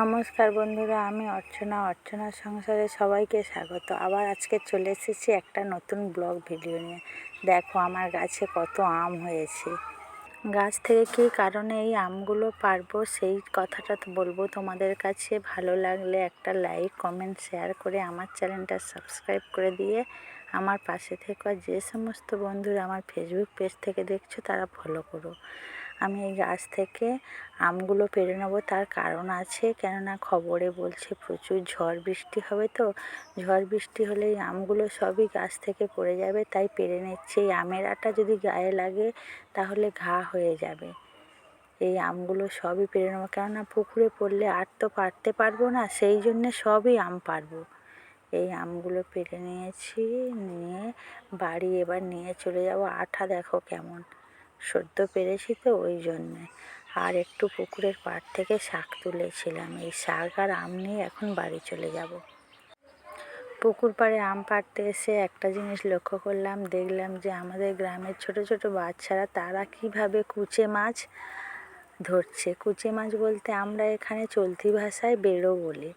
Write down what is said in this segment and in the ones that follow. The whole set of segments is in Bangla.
নমস্কার বন্ধুরা, আমি অর্চনা। অর্চনা সংসারে সবাইকে স্বাগত। আবার আজকে চলে এসেছি একটা নতুন ব্লগ ভিডিও নিয়ে। দেখো, আমার গাছে কত আম হয়েছে। গাছ থেকে কী কারণে এই আমগুলো পারব, সেই কথাটা তো বলব তোমাদের কাছে। ভালো লাগলে একটা লাইক, কমেন্ট, শেয়ার করে আমার চ্যানেলটা সাবস্ক্রাইব করে দিয়ে আমার পাশে থেকে। যে সমস্ত বন্ধুরা আমার ফেসবুক পেজ থেকে দেখছ, তারা ফলো করো। আমি এই গাছ থেকে আমগুলো পেড়ে নেব। তার কারণ আছে, কেননা খবরে বলছে প্রচুর ঝড় বৃষ্টি হবে তো। ঝড় বৃষ্টি হলে এই আমগুলো সবই গাছ থেকে পড়ে যাবে, তাই পেড়ে নিচ্ছি। এই আমের আটা যদি গায়ে লাগে, তাহলে ঘা হয়ে যাবে। এই আমগুলো সবই পেড়ে নেব, কেননা পুকুরে পড়লে আর তো পারতে পারব না, সেই জন্যে সবই আম পারব। এই আমগুলো পেড়ে নিয়েছি, নিয়ে বাড়ি এবার নিয়ে চলে যাব। আঠা দেখো কেমন। সদ্য পেরেছি তো ওই জন্যে। আর একটু পুকুরের পাড় থেকে শাক তুলেছিলাম। এই শাক আর আম নিয়ে এখন বাড়ি চলে যাব। পুকুর পাড়ে আম পাড়তে এসে একটা জিনিস লক্ষ্য করলাম। দেখলাম যে আমাদের গ্রামের ছোট ছোট বাচ্চারা তারা কীভাবে কুচে মাছ ধরছে। কুচে মাছ বলতে আমরা এখানে চলতি ভাষায় বেরো বলি।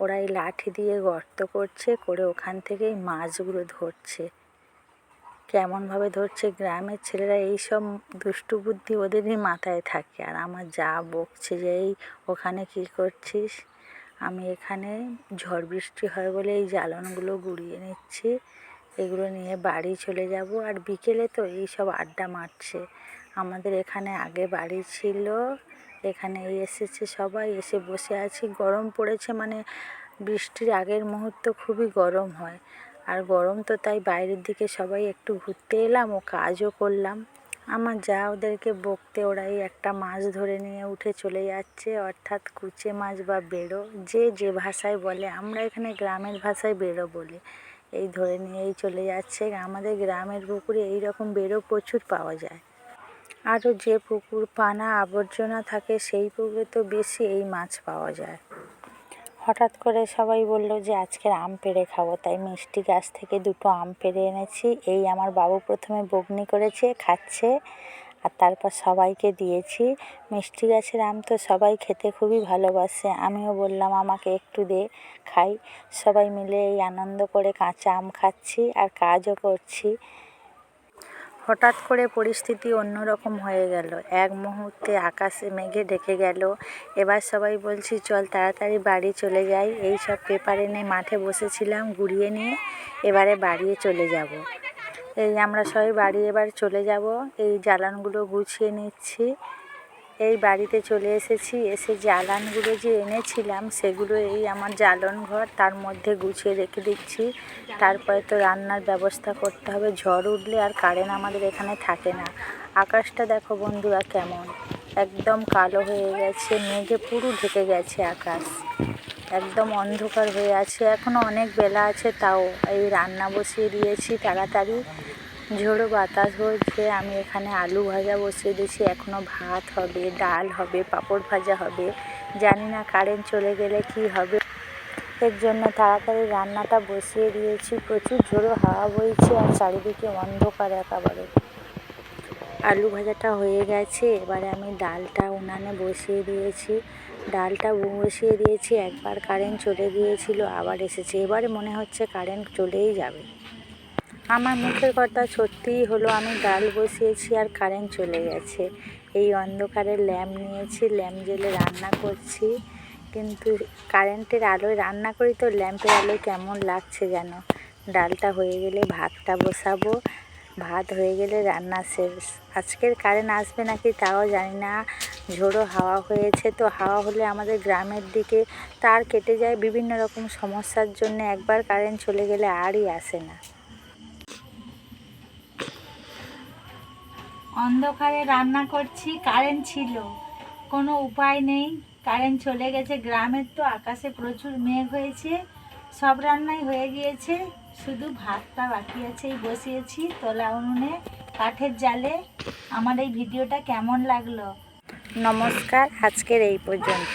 ওরা এই লাঠি দিয়ে গর্ত করছে, করে ওখান থেকেই মাছগুলো ধরছে। কেমনভাবে ধরছে গ্রামের ছেলেরা এই সব দুষ্টু বুদ্ধি ওদেরই মাথায় থাকে। আর আমার যা বকছে যে, এই, ওখানে কী করছিস? আমি এখানে ঝড় বৃষ্টি হয় বলে এই জ্বালনগুলো গুড়িয়ে নিচ্ছি। এগুলো নিয়ে বাড়ি চলে যাব। আর বিকেলে তো এই সব আড্ডা মারছে। আমাদের এখানে আগে বাড়ি ছিল। এখানে এসেছে সবাই। এসে বসে আছি। গরম পড়েছে মানে বৃষ্টির আগের মুহূর্ত খুবই গরম হয়। আর গরম তো তাই বাইরের দিকে সবাই একটু ঘুরতে এলাম ও কাজও করলাম। আমার যা ওদেরকে বকতে ওরাই একটা মাছ ধরে নিয়ে উঠে চলে যাচ্ছে, অর্থাৎ কুচে মাছ বা বেড়ো, যে যে ভাষায় বলে, আমরা এখানে গ্রামের ভাষায় বেড়ো বলি। এই ধরে নিয়েই চলে যাচ্ছে, আমাদের গ্রামের পুকুরে এই রকম বেড়ো প্রচুর পাওয়া যায়। আরও যে পুকুর পানা আবর্জনা থাকে, সেই পুকুরে তো বেশি এই মাছ পাওয়া যায়। হঠাৎ করে সবাই বলল যে, আজকের আম পেড়ে খাব। তাই মিষ্টি গাছ থেকে দুটো আম পেড়ে এনেছি। এই আমার বাবু প্রথমে বগনি করেছে, খাচ্ছে আর তারপর সবাইকে দিয়েছি। মিষ্টি গাছের আম তো সবাই খেতে খুবই ভালোবাসে। আমিও বললাম, আমাকে একটু দে, খাই। সবাই মিলে এই আনন্দ করে কাঁচা আম খাচ্ছি আর কাজও করছি। হঠাৎ করে পরিস্থিতি অন্যরকম হয়ে গেল। এক মুহূর্তে আকাশে মেঘে ঢেকে গেল। এবার সবাই বলছি, চল তাড়াতাড়ি বাড়ি চলে যাই। এই সব পেপার এনে মাঠে বসেছিলাম ঘুরিয়ে নিয়ে, এবারে বাড়িয়ে চলে যাব। এই আমরা সবাই বাড়ি এবার চলে যাব। এই জ্বালানগুলো গুছিয়ে নিচ্ছি। এই বাড়িতে চলে এসেছি। এসে জ্বালানগুলো যে এনেছিলাম, সেগুলো এই আমার জ্বালন ঘর, তার মধ্যে গুছিয়ে রেখে দিচ্ছি। তারপরে তো রান্নার ব্যবস্থা করতে হবে। ঝড় উঠলে আর কারেন্ট আমাদের এখানে থাকে না। আকাশটা দেখো বন্ধুরা কেমন। একদম কালো হয়ে গেছে, মেঘে পুরো ঢেকে গেছে আকাশ। একদম অন্ধকার হয়ে আছে। এখনও অনেক বেলা আছে, তাও এই রান্না বসিয়ে দিয়েছি তাড়াতাড়ি। ঝোড়ো বাতাস বইছে আমি এখানে আলু ভাজা বসিয়ে দিয়েছি এখনও ভাত হবে, ডাল হবে, পাঁপড় ভাজা হবে, জানি না কারেন্ট চলে গেলে কি হবে। এর জন্য তাড়াতাড়ি রান্নাটা বসিয়ে দিয়েছি, প্রচুর ঝোড়ো হাওয়া বইছে আর চারিদিকে অন্ধকার একেবারে। আলু ভাজাটা হয়ে গেছে, এবারে আমি ডালটা উনানে বসিয়ে দিয়েছি। ডালটা বসিয়ে দিয়েছি, একবার কারেন্ট চলে গিয়েছিল, আবার এসেছে, এবারে মনে হচ্ছে কারেন্ট চলেই যাবে। আমার মুখের কথা সত্যিই হলো, আমি ডাল বসিয়েছি আর কারেন্ট চলে গেছে। এই অন্ধকারে ল্যাম্প নিয়েছি, ল্যাম্প জ্বেলে রান্না করছি। কিন্তু কারেন্টের আলোয় রান্না করি তো ল্যাম্পের আলোয় কেমন লাগছে যেন? ডালটা হয়ে গেলে ভাতটা বসাবো, ভাত হয়ে গেলে রান্না শেষ। আজকের কারেন্ট আসবে নাকি তাও জানি না। ঝোড়ো হাওয়া হয়েছে তো হাওয়া হলে আমাদের গ্রামের দিকে তার কেটে যায় বিভিন্ন রকম সমস্যার জন্য। একবার কারেন্ট চলে গেলে আরই আসে না। অন্ধকারে রান্না করছি কারেন্ট ছিল। কোনো উপায় নেই কারেন্ট চলে গেছে। গ্রামের তো আকাশে প্রচুর মেঘ হয়েছে, সব রান্নাই হয়ে গিয়েছে। শুধু ভাতটা বাকি আছে বসিয়েছি তোলা উনুনে, কাঠের জালে। আমার এই ভিডিওটা কেমন লাগল? নমস্কার, আজকের এই পর্যন্ত